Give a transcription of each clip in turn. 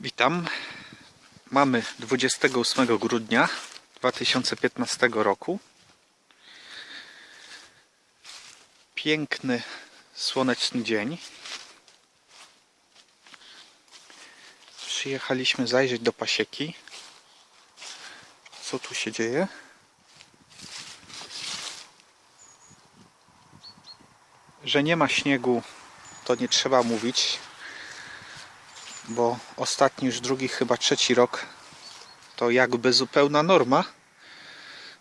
Witam. Mamy 28 grudnia 2015 roku. Piękny, słoneczny dzień. Przyjechaliśmy zajrzeć do pasieki. Co tu się dzieje? Że nie ma śniegu, to nie trzeba mówić bo ostatni już drugi, chyba trzeci rok to jakby zupełna norma.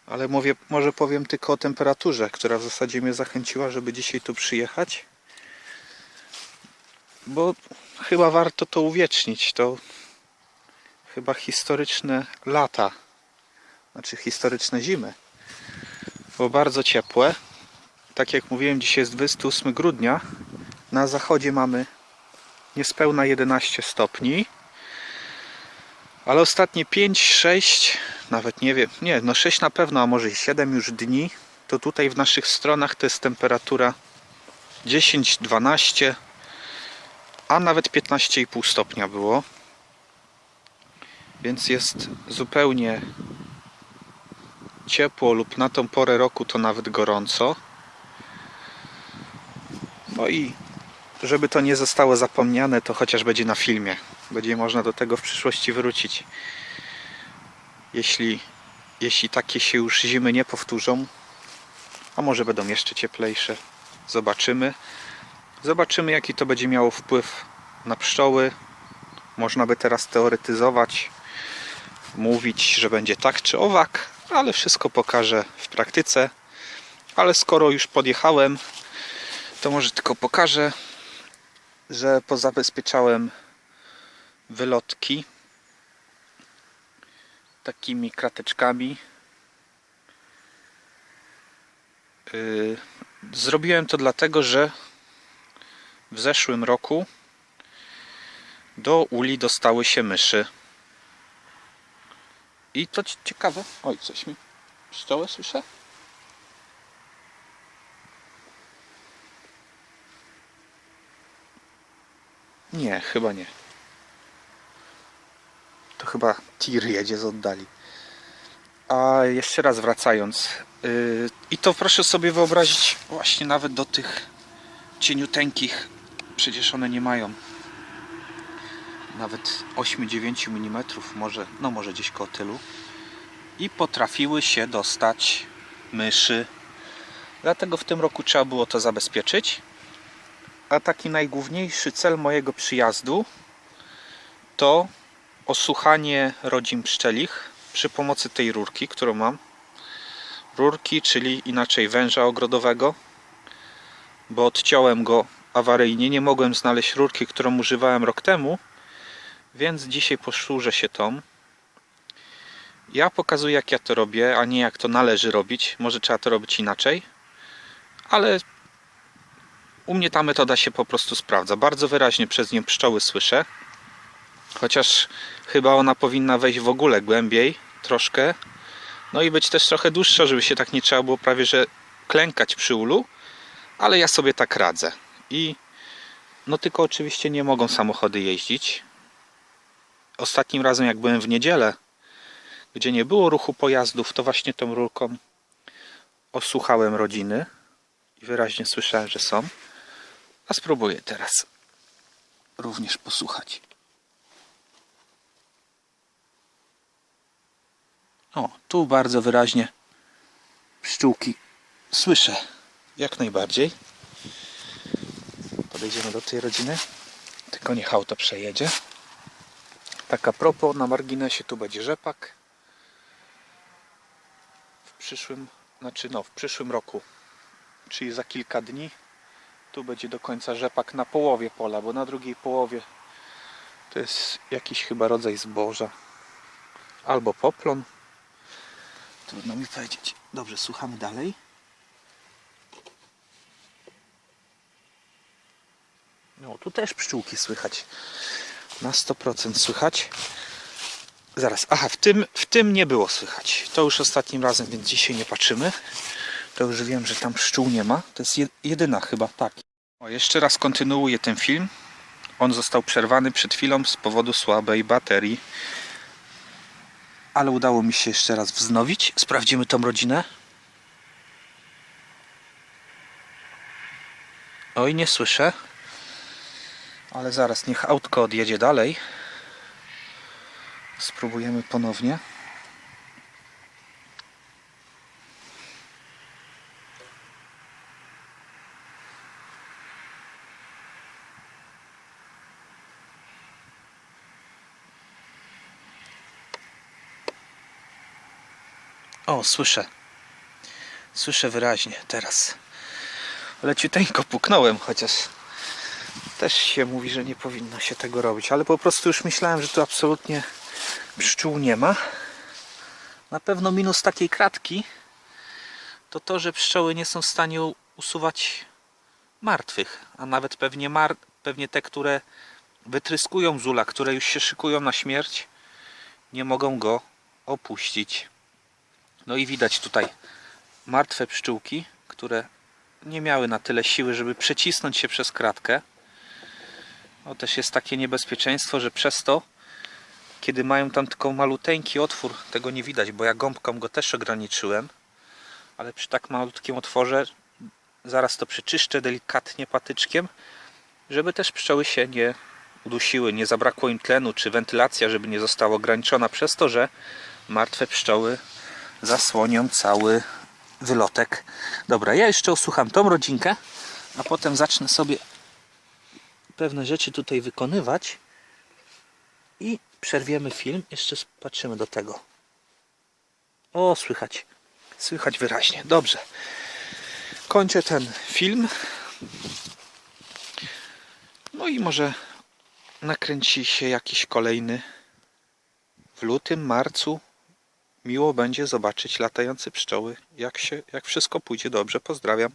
Ale mówię, może powiem tylko o temperaturze, która w zasadzie mnie zachęciła, żeby dzisiaj tu przyjechać. Bo chyba warto to uwiecznić. To chyba historyczne lata, znaczy historyczne zimy. Było bardzo ciepłe. Tak jak mówiłem, dzisiaj jest 28 grudnia. Na zachodzie mamy niespełna 11 stopni. Ale ostatnie 5, 6, nawet nie wiem, nie, no 6 na pewno, a może i 7 już dni, to tutaj w naszych stronach to jest temperatura 10, 12, a nawet 15,5 stopnia było. Więc jest zupełnie ciepło lub na tą porę roku to nawet gorąco. No i żeby to nie zostało zapomniane, to chociaż będzie na filmie. Będzie można do tego w przyszłości wrócić. Jeśli, jeśli takie się już zimy nie powtórzą, a może będą jeszcze cieplejsze, zobaczymy. Zobaczymy, jaki to będzie miało wpływ na pszczoły. Można by teraz teoretyzować, mówić, że będzie tak czy owak, ale wszystko pokażę w praktyce. Ale skoro już podjechałem, to może tylko pokażę, że pozabezpieczałem wylotki takimi krateczkami. Yy, Zrobiłem to dlatego, że w zeszłym roku do uli dostały się myszy. I to ci- ciekawe. Oj, coś mi pszczołę słyszę? Nie, chyba nie. To chyba tir jedzie z oddali. A jeszcze raz wracając. Yy, I to proszę sobie wyobrazić właśnie nawet do tych cieniuteńkich. Przecież one nie mają nawet 8-9 mm, może, no może gdzieś koło tylu. I potrafiły się dostać myszy. Dlatego w tym roku trzeba było to zabezpieczyć. A taki najgłówniejszy cel mojego przyjazdu to osłuchanie rodzin pszczelich przy pomocy tej rurki, którą mam. Rurki, czyli inaczej węża ogrodowego, bo odciąłem go awaryjnie. Nie mogłem znaleźć rurki, którą używałem rok temu, więc dzisiaj posłużę się tą. Ja pokazuję, jak ja to robię, a nie jak to należy robić. Może trzeba to robić inaczej, ale u mnie ta metoda się po prostu sprawdza. Bardzo wyraźnie przez nią pszczoły słyszę. Chociaż chyba ona powinna wejść w ogóle głębiej, troszkę. No i być też trochę dłuższa, żeby się tak nie trzeba było prawie że klękać przy ulu. Ale ja sobie tak radzę. I no tylko oczywiście nie mogą samochody jeździć. Ostatnim razem jak byłem w niedzielę, gdzie nie było ruchu pojazdów, to właśnie tą rurką osłuchałem rodziny i wyraźnie słyszałem, że są. A spróbuję teraz również posłuchać. O, tu bardzo wyraźnie pszczółki słyszę. Jak najbardziej. Podejdziemy do tej rodziny. Tylko niech auto przejedzie. Tak a propos, na marginesie tu będzie rzepak. W przyszłym, znaczy no, w przyszłym roku, czyli za kilka dni, tu będzie do końca rzepak na połowie pola, bo na drugiej połowie to jest jakiś chyba rodzaj zboża. Albo poplon. Trudno mi powiedzieć. Dobrze, słuchamy dalej. No, tu też pszczółki słychać. Na 100% słychać. Zaraz, aha, w tym, w tym nie było słychać. To już ostatnim razem, więc dzisiaj nie patrzymy. To już wiem, że tam pszczół nie ma. To jest je- jedyna chyba, tak. O, jeszcze raz kontynuuję ten film. On został przerwany przed chwilą z powodu słabej baterii. Ale udało mi się jeszcze raz wznowić. Sprawdzimy tą rodzinę. Oj, nie słyszę. Ale zaraz, niech autko odjedzie dalej. Spróbujemy ponownie. O, słyszę. Słyszę wyraźnie teraz. Leciuteńko puknąłem, chociaż też się mówi, że nie powinno się tego robić, ale po prostu już myślałem, że tu absolutnie pszczół nie ma. Na pewno minus takiej kratki to to, że pszczoły nie są w stanie usuwać martwych, a nawet pewnie, mar- pewnie te, które wytryskują zula, które już się szykują na śmierć, nie mogą go opuścić. No i widać tutaj martwe pszczółki, które nie miały na tyle siły, żeby przecisnąć się przez kratkę. No też jest takie niebezpieczeństwo, że przez to, kiedy mają tam tylko maluteńki otwór, tego nie widać, bo ja gąbką go też ograniczyłem, ale przy tak malutkim otworze zaraz to przeczyszczę delikatnie patyczkiem, żeby też pszczoły się nie udusiły, nie zabrakło im tlenu, czy wentylacja, żeby nie została ograniczona przez to, że martwe pszczoły zasłonią cały wylotek. Dobra, ja jeszcze osłucham tą rodzinkę, a potem zacznę sobie pewne rzeczy tutaj wykonywać i przerwiemy film. Jeszcze patrzymy do tego. O, słychać. Słychać wyraźnie. Dobrze. Kończę ten film. No i może nakręci się jakiś kolejny w lutym, marcu, miło będzie zobaczyć latające pszczoły, jak, się, jak wszystko pójdzie dobrze. Pozdrawiam.